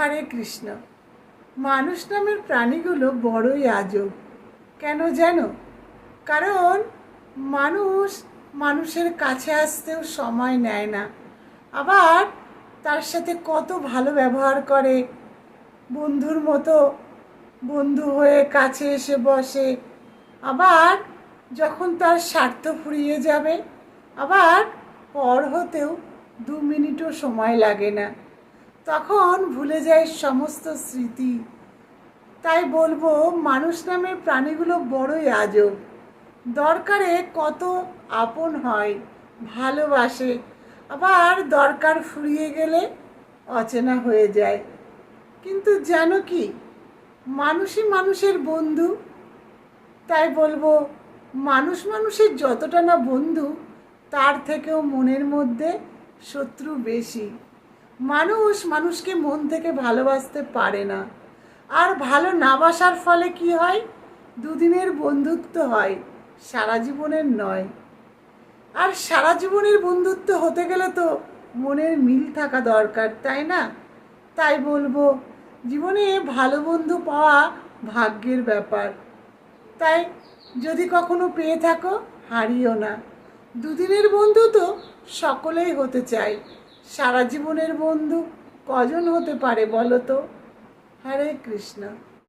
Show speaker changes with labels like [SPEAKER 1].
[SPEAKER 1] হরে কৃষ্ণ। মানুষ নামের প্রাণীগুলো বড়ই আজব। কেন জানো? কারণ মানুষ মানুষের কাছে আসতেও সময় নেয় না। আবার তার সাথে কত ভালো ব্যবহার করে। বন্ধুর মতো বন্ধু হয়ে কাছে এসে বসে। আবার যখন তার স্বার্থ ফুরিয়ে যাবে, আবার পর হতেও দু মিনিটও সময় লাগে না। তখন ভুলে যায় সমস্ত স্মৃতি। তাই বলব, মানুষ নামের প্রাণীগুলো বড়ই আজব। দরকারে কত আপন হয়, ভালোবাসে, আবার দরকার ফুরিয়ে গেলে অচেনা হয়ে যায়। কিন্তু জানো কি, মানুষই মানুষের বন্ধু। তাই বলব, মানুষ মানুষের যতটা না বন্ধু, তার থেকেও মনের মধ্যে শত্রু বেশি। মানুষ মানুষকে মন থেকে ভালোবাসতে পারে না। আর ভালো না বাসার ফলে কি হয়? দুদিনের বন্ধুত্ব হয়, সারা জীবনের নয়। আর সারা জীবনের বন্ধুত্ব হতে গেলে তো মনের মিল থাকা দরকার, তাই না? তাই বলব, জীবনে ভালো বন্ধু পাওয়া ভাগ্যের ব্যাপার। তাই যদি কখনো পেয়ে থাকো, হারিও না। দুদিনের বন্ধু তো সকলেই হতে চায়। সারা জীবনের বন্ধু কজন হতে পারে বলো তো? হরে কৃষ্ণ।